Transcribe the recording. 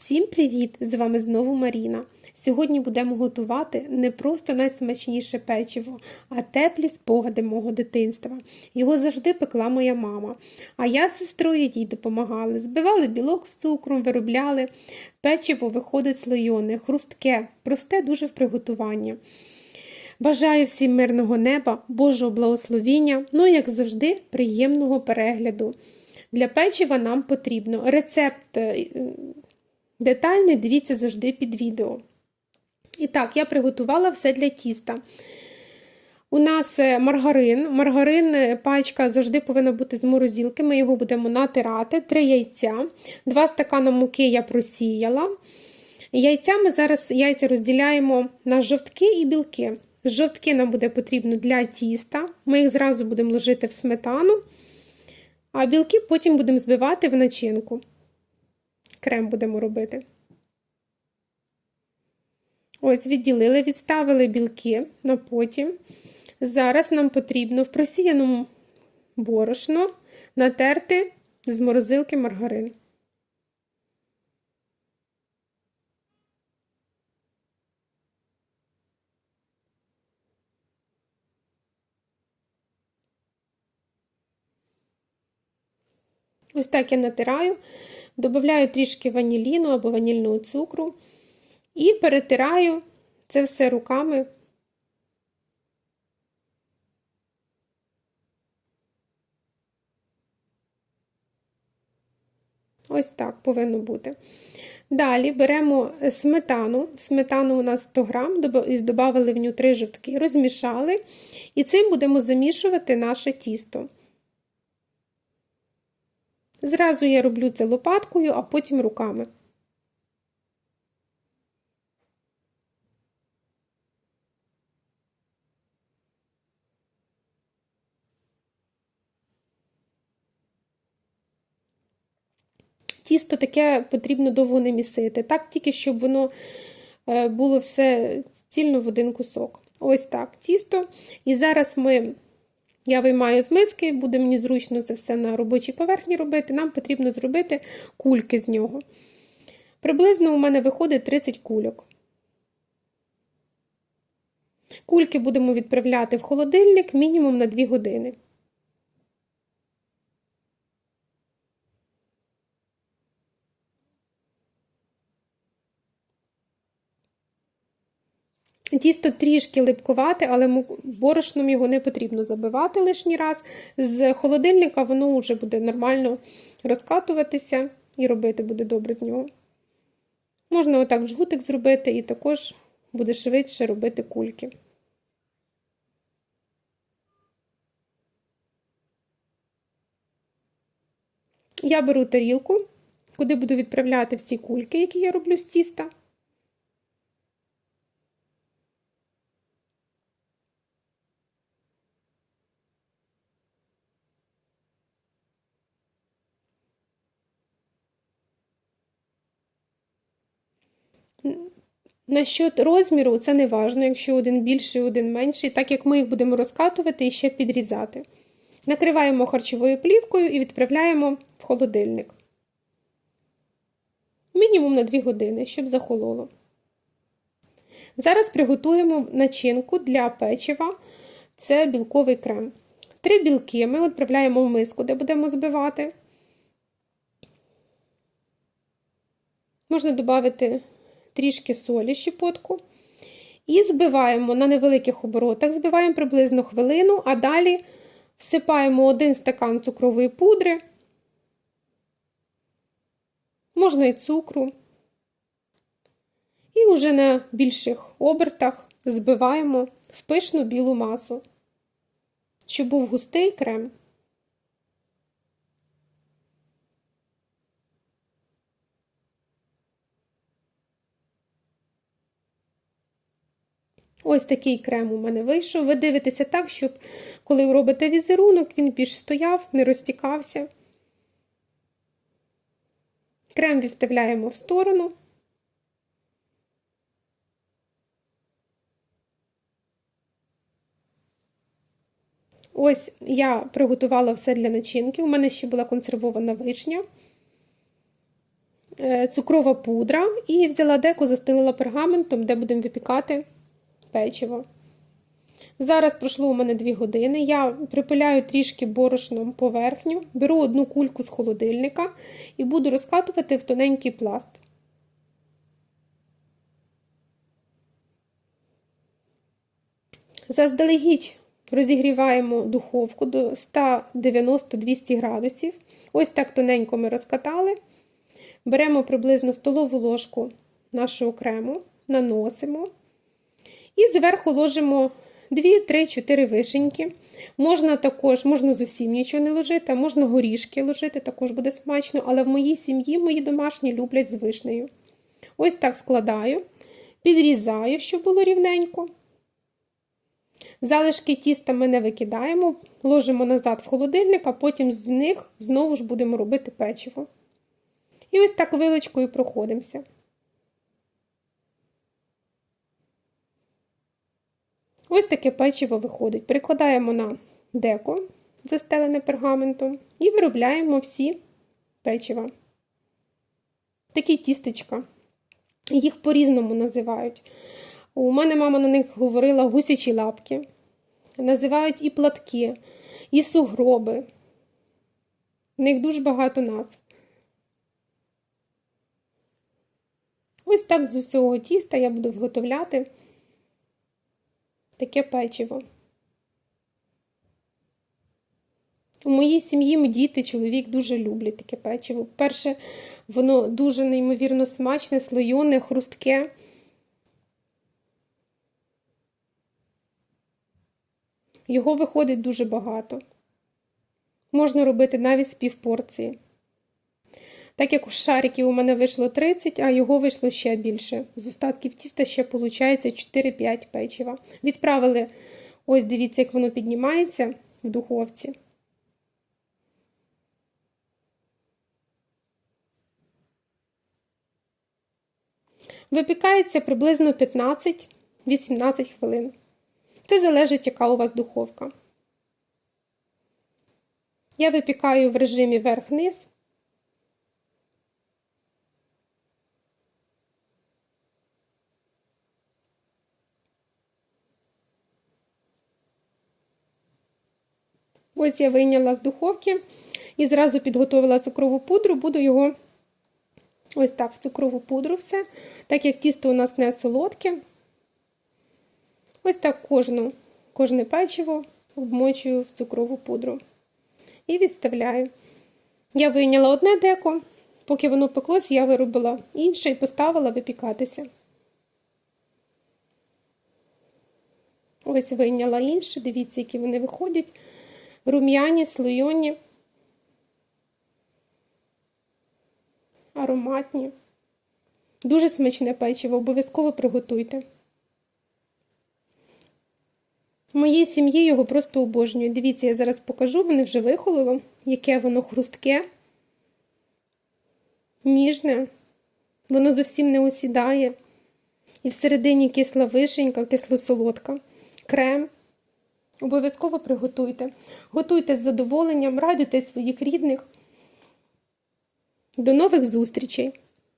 Всім привіт! З вами знову Маріна. Сьогодні будемо готувати не просто найсмачніше печиво, а теплі спогади мого дитинства. Його завжди пекла моя мама. А я з сестрою їй допомагали. Збивали білок з цукром, виробляли. Печиво виходить слойоне, хрустке, просте дуже в приготуванні. Бажаю всім мирного неба, Божого благословіння, ну як завжди, приємного перегляду. Для печива нам потрібно рецепт е, детальний, дивіться завжди під відео. І так, я приготувала все для тіста. У нас е, маргарин. Маргарин, е, пачка завжди повинна бути з морозилки. Ми його будемо натирати, 3 яйця, 2 стакана муки я просіяла. Яйця ми зараз яйця розділяємо на жовтки і білки. Жовтки нам буде потрібно для тіста. Ми їх зразу будемо ложити в сметану, а білки потім будемо збивати в начинку. Крем будемо робити. Ось, відділили, відставили білки на потім. Зараз нам потрібно в просіяному борошно натерти з морозилки маргарин. Ось так я натираю, додаю трішки ваніліну або ванільного цукру і перетираю це все руками. Ось так повинно бути. Далі беремо сметану. Сметану у нас 100 грам, додали в нього 3 жовтки, розмішали, і цим будемо замішувати наше тісто. Зразу я роблю це лопаткою, а потім руками. Тісто таке потрібно довго не місити, так тільки щоб воно було все цільно в один кусок. Ось так тісто. І зараз ми, я виймаю з миски, буде мені зручно це все на робочій поверхні робити. Нам потрібно зробити кульки з нього. Приблизно у мене виходить 30 кульок. Кульки будемо відправляти в холодильник мінімум на 2 години. Тісто трішки липкувате, але борошном його не потрібно забивати лишній раз. З холодильника воно вже буде нормально розкатуватися і робити буде добре з нього. Можна отак жгутик зробити, і також буде швидше робити кульки. Я беру тарілку, куди буду відправляти всі кульки, які я роблю з тіста. Насчет розміру, це не важно, якщо один більший, один менший, так як ми їх будемо розкатувати і ще підрізати. Накриваємо харчовою плівкою і відправляємо в холодильник. Мінімум на 2 години, щоб захололо. Зараз приготуємо начинку для печива це білковий крем. Три білки ми відправляємо в миску, де будемо збивати. Можна додати трішки солі щепотку. І збиваємо на невеликих оборотах, збиваємо приблизно хвилину, а далі всипаємо один стакан цукрової пудри, можна і цукру. І вже на більших обертах збиваємо в пишну білу масу, щоб був густий крем. Ось такий крем у мене вийшов. Ви дивитеся так, щоб коли робите візерунок, він більш стояв, не розтікався. Крем відставляємо в сторону. Ось я приготувала все для начинки. У мене ще була консервована вишня. е, цукрова пудра і взяла деко, застелила пергаментом, де будемо випікати печиво. Зараз пройшло у мене 2 години. Я припиляю трішки борошном поверхню, беру одну кульку з холодильника і буду розкатувати в тоненький пласт. Заздалегідь розігріваємо духовку до 190-200 градусів. Ось так тоненько ми розкатали. Беремо приблизно столову ложку нашого крему, наносимо і зверху ложимо 2, 3, 4 вишеньки. Можна також, можна зовсім нічого не ложити, можна горішки ложити, також буде смачно, але в моїй сім'ї мої домашні люблять з вишнею. Ось так складаю, підрізаю, щоб було рівненько. Залишки тіста ми не викидаємо, ложимо назад в холодильник, а потім з них знову ж будемо робити печиво. І ось так вилочкою проходимося. Ось таке печиво виходить. Перекладаємо на деко, застелене пергаментом, і виробляємо всі печива. Такі тістечка. Їх по-різному називають. У мене мама на них говорила гусячі лапки. Називають і платки, і сугроби. В них дуже багато назв. Ось так з усього тіста я буду виготовляти таке печиво. У моїй сім'ї діти, чоловік дуже люблять таке печиво. Перше, воно дуже неймовірно смачне, слойоне, хрустке. Його виходить дуже багато. Можна робити навіть з півпорції. Так як у шариків у мене вийшло 30, а його вийшло ще більше. З остатків тіста ще виходить 4-5 печива. Відправили, ось дивіться, як воно піднімається в духовці. Випікається приблизно 15-18 хвилин. Це залежить, яка у вас духовка. Я випікаю в режимі верх-низ. Ось я вийняла з духовки і зразу підготувала цукрову пудру, буду його ось так в цукрову пудру все. Так як тісто у нас не солодке. Ось так кожну, кожне печиво обмочую в цукрову пудру і відставляю. Я вийняла одне деко, поки воно пеклось, я виробила інше і поставила випікатися. Ось вийняла інше, дивіться, які вони виходять. Рум'яні, слойоні, ароматні. Дуже смачне печиво, обов'язково приготуйте. В моїй сім'ї його просто обожнюють. Дивіться, я зараз покажу, воно вже вихололо, яке воно хрустке, ніжне, воно зовсім не осідає. І всередині кисла вишенька, кисло-солодка, крем. Обов'язково приготуйте. Готуйте з задоволенням, радуйте своїх рідних. До нових зустрічей!